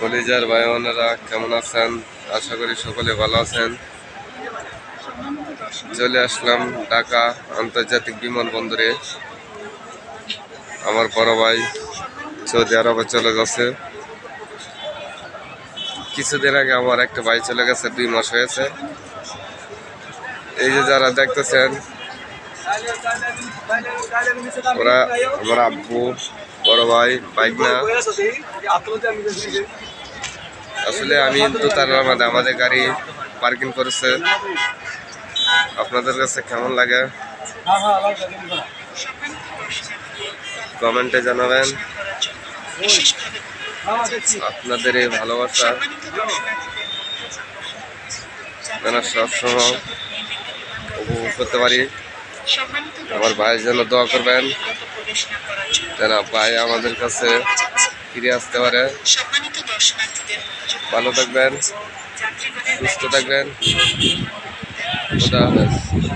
কলিজার ভাই বোনেরা কেমন আছেন? আশা করি সকলে ভালো আছেন। চলে আসলাম ঢাকা আন্তর্জাতিক বিমানবন্দরে। আমার বড় ভাই সৌদি আরবে চলে গেছে। কিছুদিন আগে আমার একটা ভাই চলে গেছে, দুই মাস হয়েছে। এই যে যারা দেখতেছেন, ওরা আমার আব্বু বড় ভাই বাইক না। আসলে আমি তো তার মধ্যে আমাদের গাড়ি পার্কিং করেছে। আপনাদের কাছে কেমন লাগে? কমেন্টে জানাবেন। আপনাদের এই ভালোবাসা। যেন সবসময় উপভোগ করতে পারি। আমার ভাইয়ের জন্য দোয়া করবেন। যেন ভাই আমাদের কাছে ফিরে আসতে পারে। ভালো থাকবেন সুস্থ থাকবেন খুদা হাফেজ।